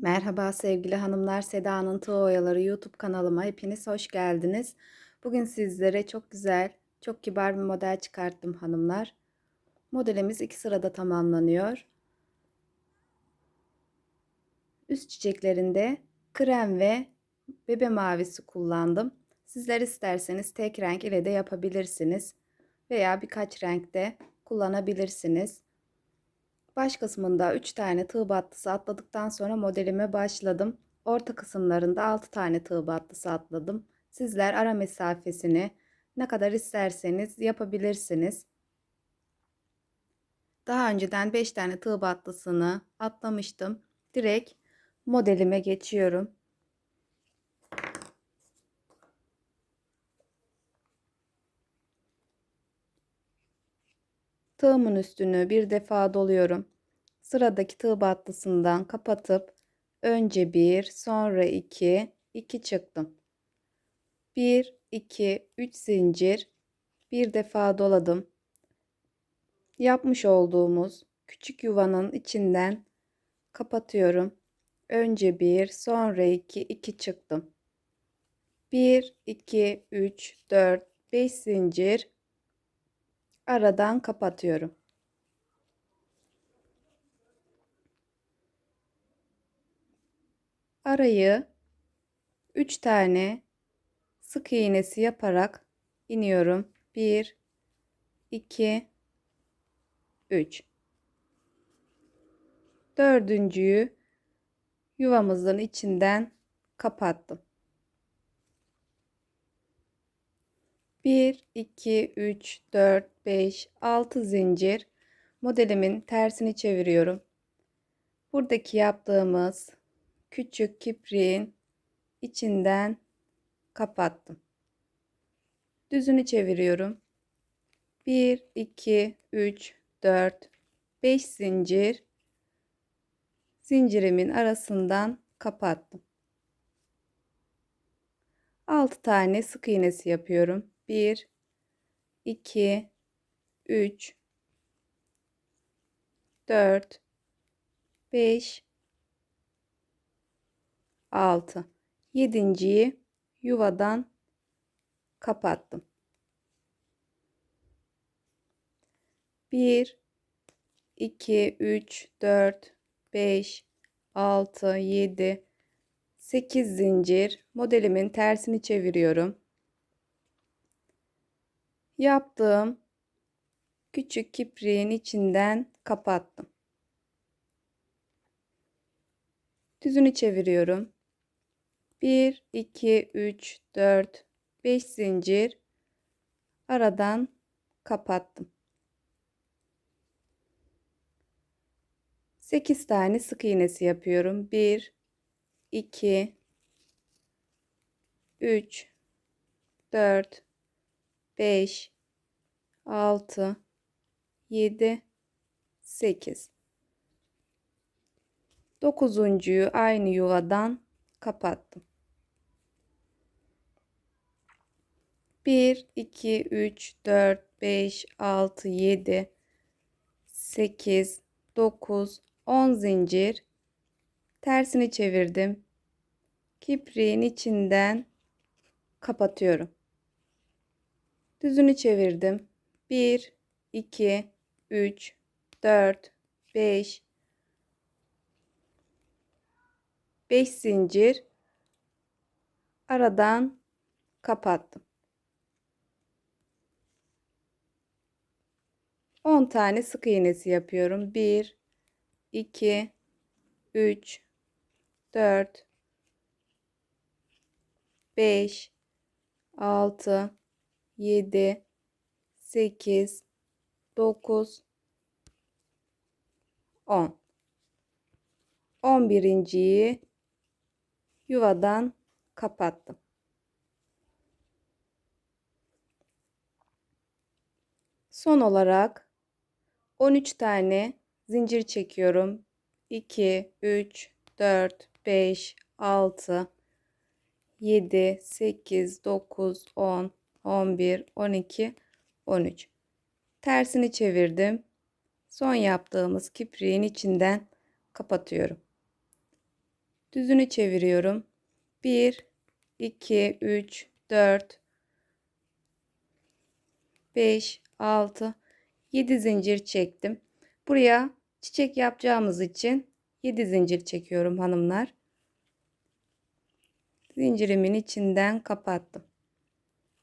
Merhaba sevgili hanımlar, Seda'nın Tığ Oyaları YouTube kanalıma hepiniz hoş geldiniz. Bugün sizlere çok güzel, çok kibar bir model çıkarttım hanımlar. Modelimiz iki sırada tamamlanıyor. Üst çiçeklerinde krem ve bebe mavisi kullandım. Sizler isterseniz tek renk ile de yapabilirsiniz veya birkaç renkte kullanabilirsiniz. Baş kısmında 3 tane tığ battısı atladıktan sonra modelime başladım. Orta kısımlarında 6 tane tığ battısı atladım. Sizler ara mesafesini ne kadar isterseniz yapabilirsiniz. Daha önceden 5 tane tığ battısını atlamıştım. Direkt modelime geçiyorum. Tığımın üstünü bir defa doluyorum. Sıradaki tığ battısından kapatıp önce bir, sonra iki, iki çıktım. Bir, iki, üç zincir bir defa doladım. Yapmış olduğumuz küçük yuvanın içinden kapatıyorum. Önce bir, sonra iki, iki çıktım. Bir, iki, üç, dört, beş zincir aradan kapatıyorum. Arayı 3 tane sık iğnesi yaparak iniyorum. 1 2 3 Dördüncüyü yuvamızın içinden kapattım. 1, 2, 3, 4, 5, 6 zincir modelimin tersini çeviriyorum. Buradaki yaptığımız küçük kipriğin içinden kapattım. Düzünü çeviriyorum. 1, 2, 3, 4, 5 zincir zincirimin arasından kapattım. 6 tane sık iğnesi yapıyorum. 1 2 3 4 5 6 yedinciyi yuvadan kapattım. 1 2 3 4 5 6 7 8 zincir modelimin tersini çeviriyorum yaptığım küçük kipriğin içinden kapattım. Düzünü çeviriyorum. 1 2 3 4 5 zincir aradan kapattım. 8 tane sık iğnesi yapıyorum. 1 2 3 4 5 6 7 8 dokuzuncuyu aynı yuvadan kapattım. 1 2 3 4 5 6 7 8 9 10 zincir tersini çevirdim. Kipriğin içinden kapatıyorum. Düzünü çevirdim. 1, 2, 3, 4, 5, 5 zincir aradan kapattım. 10 tane sık iğnesi yapıyorum. 1 2 3 4 5 6 7 8 9 10 11.yi yuvadan kapattım. Son olarak 13 tane zincir çekiyorum. 2 3 4 5 6 7 8 9 10 11, 12, 13. Tersini Düzünü çeviriyorum. 1 2 3 4 5 6 7 zincir çektim. Buraya çiçek yapacağımız için 7 zincir çekiyorum hanımlar. Zincirimin içinden kapattım.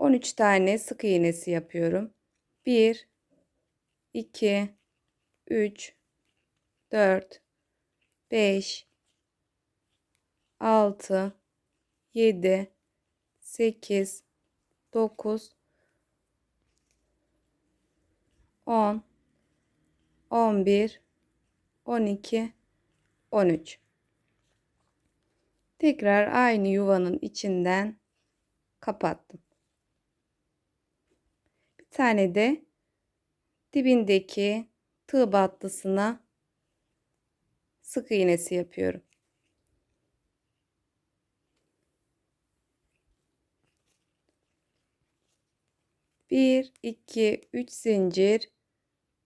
13 tane sık iğnesi yapıyorum. 1 2 3 4 5 6 7 8 9 10 11 12 13 Tekrar aynı yuvanın içinden kapattım. Tane de dibindeki tığ battısına sık iğnesi yapıyorum. Bir, iki, üç zincir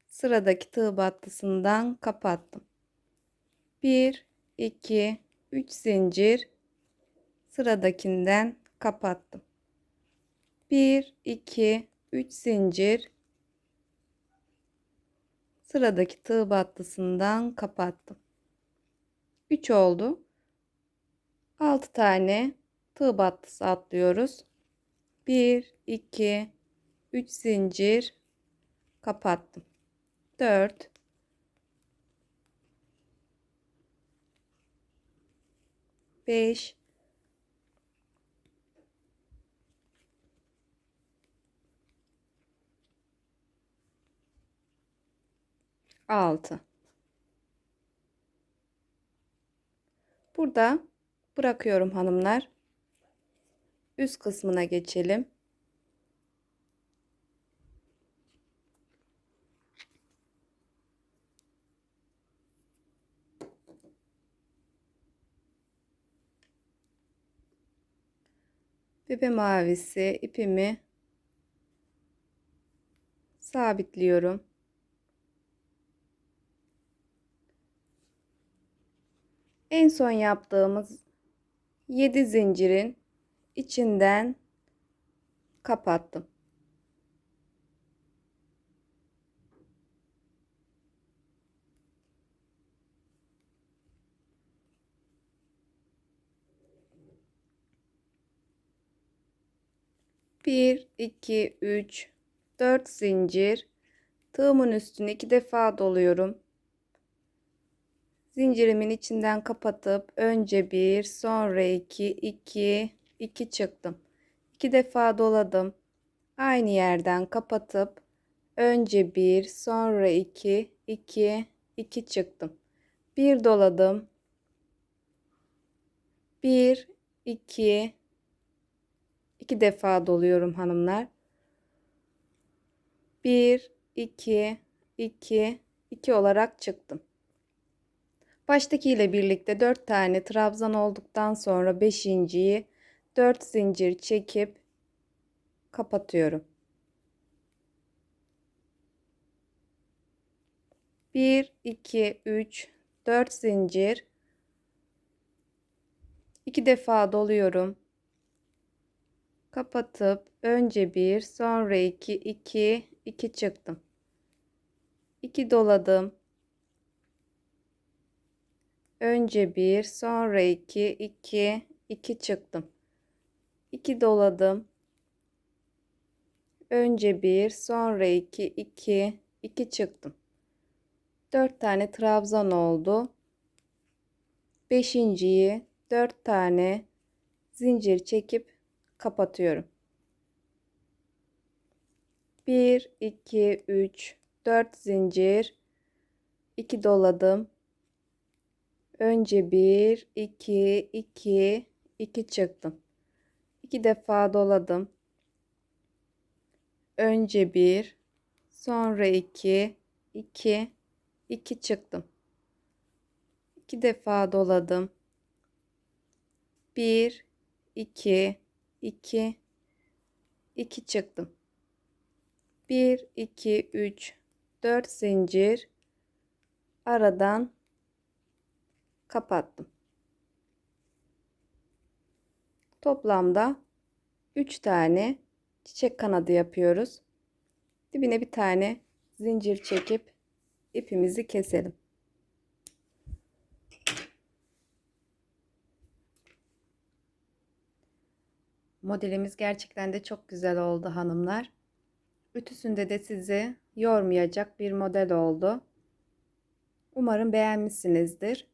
sıradaki tığ battısından kapattım. Bir, iki, üç zincir sıradakinden kapattım. Bir, iki, üç zincir sıradaki tığ battısından kapattım. 3 oldu. 6 tane tığ battısı atlıyoruz. 1 2 3 zincir kapattım. 4 5 6 Burada bırakıyorum hanımlar. Üst kısmına geçelim. Bebe mavisi ipimi sabitliyorum. En son yaptığımız 7 zincirin içinden kapattım. Bir, iki, üç, dört zincir. Tığımın üstüne iki defa doluyorum. Zincirimin içinden kapatıp önce bir, sonra iki, iki, iki çıktım. İki defa doladım. Aynı yerden kapatıp önce bir, sonra iki, iki, iki çıktım. Bir doladım. Bir, iki, iki defa doluyorum hanımlar. Bir, iki, iki, iki olarak çıktım. Baştaki ile birlikte 4 tane trabzan olduktan sonra 5.yi 4 zincir çekip kapatıyorum. 1 2 3 4 zincir 2 defa doluyorum. Kapatıp önce 1 sonra 2 2 2 çıktım. 2 doladım. Önce bir, sonra iki, iki, iki çıktım. İki doladım. Önce bir, sonra iki, iki, iki çıktım. Dört tane trabzan oldu. Beşinciyi dört tane zincir çekip kapatıyorum. Bir, iki, üç, dört zincir, iki doladım Önce 1, 2, 2, 2 çıktım. 2 defa doladım. Önce 1, sonra 2, 2, 2 çıktım. 2 defa doladım. 1, 2, 2, 2 çıktım. 1, 2, 3, 4 zincir aradan kapattım. Toplamda 3 tane çiçek kanadı yapıyoruz. Dibine bir tane zincir çekip ipimizi keselim. Modelimiz gerçekten de çok güzel oldu hanımlar. Ütüsünde de sizi yormayacak bir model oldu. Umarım beğenmişsinizdir.